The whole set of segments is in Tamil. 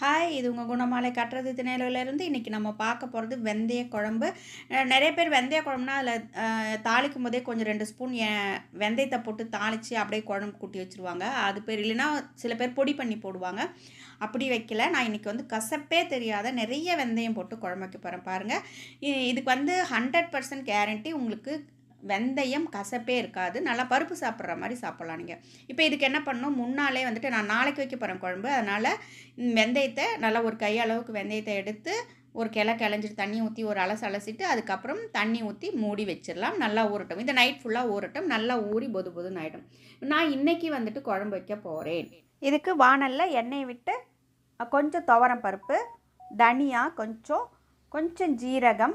ஹாய் இது உங்கள் குணமாலை கட்டுறது திணையிலேருந்து இன்றைக்கி நம்ம பார்க்க போகிறது வெந்தய குழம்பு. நிறைய பேர் வெந்தய குழம்புனா அதில் தாளிக்கும் போதே கொஞ்சம் ரெண்டு ஸ்பூன் எ- வெந்தயத்தை போட்டு தாளித்து அப்படியே குழம்பு கூட்டி வச்சுருவாங்க. அது பேர் இல்லைன்னா சில பேர் பொடி பண்ணி போடுவாங்க. அப்படி வைக்கல. நான் இன்றைக்கி வந்து கசப்பே தெரியாத நிறைய வெந்தயம் போட்டு குழம்பு வைக்க போகிறேன் பாருங்கள் இதுக்கு வந்து ஹண்ட்ரட் பர்சன்ட் கேரண்டி உங்களுக்கு வெந்தயம் கசப்பே இருக்காது. நல்லா பருப்பு சாப்பிட்ற மாதிரி சாப்பிட்லாம் நீங்கள் இப்போ இதுக்கு என்ன பண்ணணும்? முன்னாலே வந்துட்டு நான் நாளைக்கு வைக்க போகிறேன் குழம்பு. அதனால் வெந்தயத்தை நல்லா ஒரு கையளவுக்கு வெந்தயத்தை எடுத்து ஒரு கிளை கிளஞ்சிட்டு தண்ணி ஊற்றி ஒரு அலசு அலசிட்டு அதுக்கப்புறம் தண்ணி ஊற்றி மூடி வச்சிடலாம். நல்லா ஊறட்டும். இந்த நைட் ஃபுல்லாக ஊறட்டும். நல்லா ஊறி பொது பொதுன்னு ஆகிடும் நான் இன்னைக்கு வந்துட்டு குழம்பு வைக்க போகிறேன் இதுக்கு வானலில் எண்ணெய் விட்டு கொஞ்சம் துவரம் பருப்பு தனியாக கொஞ்சம் கொஞ்சம் ஜீரகம்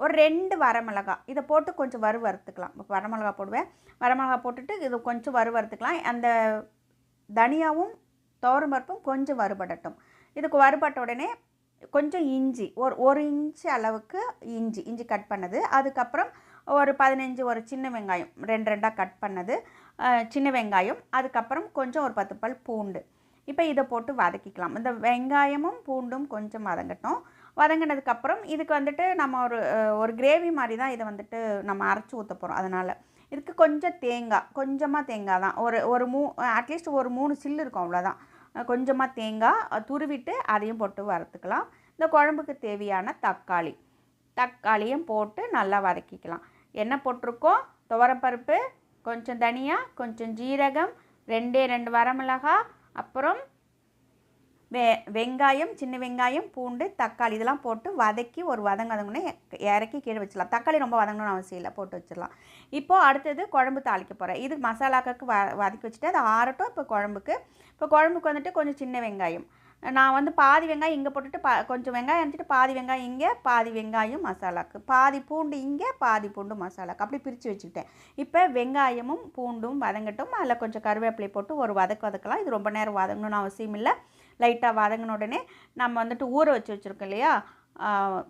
ஒரு ரெண்டு வரமிளகா. இதை போட்டு கொஞ்சம் வறு வறுத்துக்கலாம் வரமிளகா போடுவேன். வரமிளகா போட்டுட்டு இது கொஞ்சம் வறு வறுத்துக்கலாம் அந்த தனியாவும் துவரம் பருப்பும் கொஞ்சம் வறுபடட்டும். இதுக்கு வறுபட்ட உடனே கொஞ்சம் இஞ்சி ஒரு ஒரு இன்ச்சு அளவுக்கு இஞ்சி இஞ்சி கட் பண்ணது. அதுக்கப்புறம் ஒரு பதினஞ்சு ஒரு சின்ன வெங்காயம் ரெண்டு ரெண்டாக கட் பண்ணது. சின்ன வெங்காயம் அதுக்கப்புறம் கொஞ்சம் ஒரு பத்து பல் பூண்டு. இப்போ இதை போட்டு வதக்கிக்கலாம். இந்த வெங்காயமும் பூண்டும் கொஞ்சம் வதங்கட்டும். வதங்கினதுக்கப்புறம் இதுக்கு வந்துட்டு நம்ம ஒரு ஒரு கிரேவி மாதிரி தான் இதை வந்துட்டு நம்ம அரைச்சி ஊற்ற போகிறோம் அதனால். இதுக்கு கொஞ்சம் தேங்காய் கொஞ்சமாக தேங்காய் தான். ஒரு ஒரு மூ அட்லீஸ்ட் ஒரு மூணு சில்லு இருக்கும் அவ்வளோதான் கொஞ்சமாக தேங்காய் துருவிட்டு அதையும் போட்டு வறுத்துக்கலாம். இந்த குழம்புக்கு தேவையான தக்காளி தக்காளியும் போட்டு நல்லா வதக்கிக்கலாம். என்ன போட்டிருக்கோம்? துவரப்பருப்பு கொஞ்சம் தனியாக கொஞ்சம் ஜீரகம் ரெண்டே ரெண்டு வரமிளகா அப்புறம் வெ வெங்காயம் சின்ன வெங்காயம் பூண்டு தக்காளி இதெல்லாம் போட்டு வதக்கி ஒரு வதங்க வதங்கினே இறக்கி கீழே வச்சிடலாம். தக்காளி ரொம்ப வதங்கணும்னு அவசியம் இல்லை போட்டு வச்சிடலாம். இப்போது அடுத்தது குழம்பு தாளிக்க போகிறேன் இது மசாலாக்காக்கு வ வதக்கி வச்சுட்டு அது ஆறட்டும். இப்போ குழம்புக்கு இப்போ குழம்புக்கு வந்துட்டு கொஞ்சம் சின்ன வெங்காயம். நான் வந்து பாதி வெங்காயம் இங்கே போட்டுட்டு பா கொஞ்சம் வெங்காயம் அரைச்சிட்டு பாதி வெங்காயம் இங்கே பாதி வெங்காயம் மசாலாக்கு. பாதி பூண்டு இங்கே பாதி பூண்டு மசாலாக்கு. அப்படி பிரித்து வச்சுக்கிட்டேன். இப்போ வெங்காயமும் பூண்டும் வதங்கட்டும். அதில் கொஞ்சம் கருவேப்பிலை போட்டு ஒரு வதக்கு வதக்கலாம். இது ரொம்ப நேரம் வதங்கணும்னு அவசியம் இல்லை. லைட்டாக வதங்கின உடனே நம்ம வந்துட்டு ஊற வச்சு வச்சுருக்கோம் இல்லையா?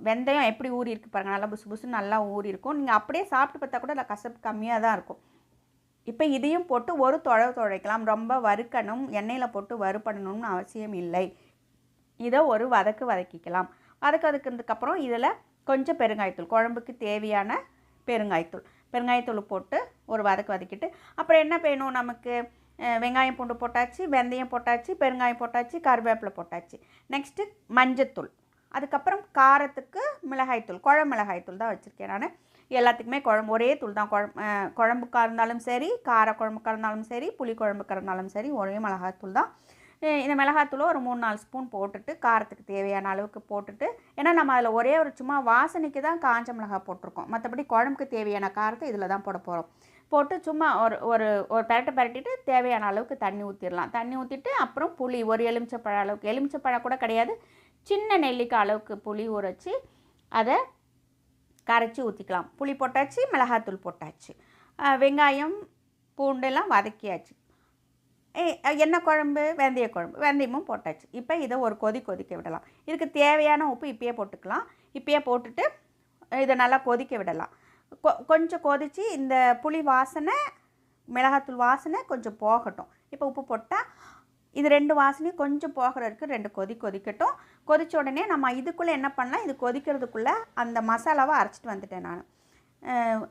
வெந்தயம் எப்படி ஊறி இருக்கு பாருங்கள் நல்லா புசு புசு நல்லா ஊறி இருக்கும். நீங்கள் அப்படியே சாப்பிட்டு பார்த்தா கூட அதில் கசப்பு கம்மியாக தான் இருக்கும். இப்போ இதையும் போட்டு ஒரு தொழ துழைக்கலாம் ரொம்ப வறுக்கணும். எண்ணெயில் போட்டு வறுப்படணும்னு அவசியம் இல்லை. இதை ஒரு வதக்கு வதக்கிக்கலாம். வதக்கு வதக்குனதுக்கப்புறம் இதில் கொஞ்சம் பெருங்காயத்தூள் குழம்புக்கு தேவையான பெருங்காயத்தூள். பெருங்காயத்தூள் போட்டு ஒரு வதக்கு வதக்கிட்டு அப்புறம் என்ன வேணும் நமக்கு? வெங்காயம் பூண்டு போட்டாச்சு வெந்தயம் போட்டாச்சு பெருங்காயம் போட்டாச்சு கருவேப்பிலை போட்டாச்சு. நெக்ஸ்ட்டு மஞ்சத்தூள். அதுக்கப்புறம் காரத்துக்கு மிளகாய்த்தூள் குழம்பு மிளகாய்த்தூள் தான் வச்சுருக்கேன் நான். எல்லாத்துக்குமே குழம்பு ஒரே தூள் தான் குழம்பு குழம்புக்காக குழம்புக்கா இருந்தாலும் சரி கார குழம்புக்கா இருந்தாலும் சரி புளி குழம்புக்காக இருந்தாலும் சரி ஒரே மிளகாய்த்தூள் தான். இந்த மிளகாத்தூளை ஒரு மூணு நாலு ஸ்பூன் போட்டுட்டு காரத்துக்கு தேவையான அளவுக்கு போட்டுட்டு ஏன்னா நம்ம அதில் ஒரே ஒரு சும்மா வாசனைக்கு தான் காஞ்ச மிளகாய் போட்டிருக்கோம். மற்றபடி குழம்புக்கு தேவையான காரத்தை இதில் தான் போட போகிறோம் போட்டு சும்மா ஒரு ஒரு ஒரு பரட்டை பரட்டிட்டு தேவையான அளவுக்கு தண்ணி ஊற்றிடலாம் தண்ணி ஊற்றிட்டு அப்புறம் புளி ஒரு எலுமிச்சப்பழம் அளவுக்கு. எலுமிச்சப்பழம் கூட கிடையாது. சின்ன நெல்லிக்காய் அளவுக்கு புளி ஊற வச்சு அதை கரைச்சி ஊற்றிக்கலாம் புளி போட்டாச்சு மிளகாத்தூள் போட்டாச்சு. வெங்காயம் பூண்டெல்லாம் வதக்கியாச்சு. ஏ- என்ன குழம்பு? வெந்தய குழம்பு. வெந்தயமும் போட்டாச்சு. இப்போ இதை ஒரு கொதி கொதிக்க விடலாம். இதுக்கு தேவையான உப்பு இப்பயே போட்டுக்கலாம். இப்பயே போட்டுட்டு இதை நல்லா கொதிக்க விடலாம். கொ கொஞ்சம் கொதித்து இந்த புளி வாசனை மிளகாத்தூள் வாசனை கொஞ்சம் போகட்டும். இப்போ உப்பு போட்டால் இது ரெண்டு வாசனையும் கொஞ்சம் போகிற வரைக்கும் ரெண்டு கொதி கொதிக்கட்டும். கொதித்த உடனே நம்ம இதுக்குள்ளே என்ன பண்ணலாம்? இது கொதிக்கிறதுக்குள்ளே அந்த மசாலாவை அரைச்சிட்டு வந்துட்டேன் நான்.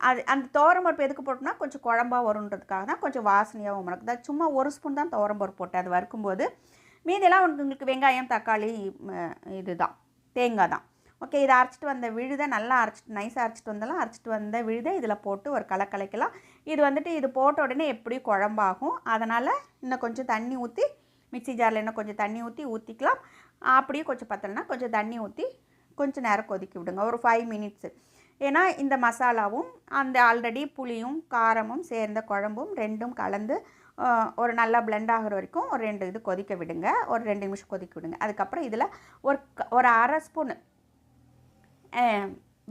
அது அந்த பருப்பு எதுக்கு போட்டோம்னா கொஞ்சம் குழம்பா வருன்றதுக்காக தான் கொஞ்சம் வாசனையாகவும் இருக்கும் தான் சும்மா ஒரு ஸ்பூன் தான் தோரம்பருப்பு போட்டேன். அது வறுக்கும்போது மீதியெல்லாம் உங்களுக்கு வெங்காயம் தக்காளி இது தான் தேங்காய் தான். ஓகே இதை அரைச்சிட்டு வந்த விழுதை நல்லா அரைச்சிட்டு நைஸாக அரைச்சிட்டு வந்தாலும் அரைச்சிட்டு வந்த விழுதை இதில் போட்டு ஒரு கலை கலைக்கலாம். இது வந்துட்டு இது போட்ட உடனே எப்படியும் குழம்பாகும். அதனால் இன்னும் கொஞ்சம் தண்ணி ஊற்றி மிக்ஸி ஜாரில் இன்னும் கொஞ்சம் தண்ணி ஊற்றி ஊற்றிக்கலாம் அப்படியே கொஞ்சம் பத்தலைன்னா கொஞ்சம் தண்ணி ஊற்றி கொஞ்சம் நேரம் கொதிக்க விடுங்க. ஒரு ஃபைவ் மினிட்ஸு ஏன்னா இந்த மசாலாவும் அந்த ஆல்ரெடி புளியும் காரமும் சேர்ந்த குழம்பும் ரெண்டும் கலந்து ஒரு நல்லா பிளெண்ட் ஆகிற வரைக்கும் ஒரு ரெண்டு இது கொதிக்க விடுங்க. ஒரு ரெண்டு நிமிஷம் கொதிக்க விடுங்க. அதுக்கப்புறம் இதில் ஒரு ஒரு அரை ஸ்பூன்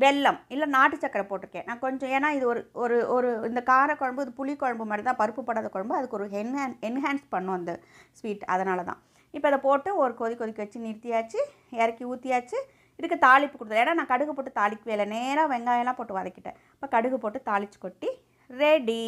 வெல்லம் இல்லை நாட்டு சக்கரை போட்டிருக்கேன். நான் கொஞ்சம் ஏன்னா இது ஒரு ஒரு ஒரு இந்த கார குழம்பு இது புளி குழம்பு மாதிரி தான் பருப்பு படாத குழம்பு அதுக்கு ஒரு என்ஹான் என்ஹான்ஸ் பண்ணும் அந்த ஸ்வீட் அதனால தான். இப்போ அதை போட்டு ஒரு கொதி கொதிக்க வச்சு நிறுத்தியாச்சு இறக்கி ஊற்றியாச்சு இதுக்கு தாளிப்பு கொடுத்தேன் ஏன்னா நான் கடுகு போட்டு தாளிக்கவே இல்லை. நேராக வெங்காயம்லாம் போட்டு வதக்கிட்டேன். இப்போ கடுகு போட்டு தாளிச்சு கொட்டி ரெடி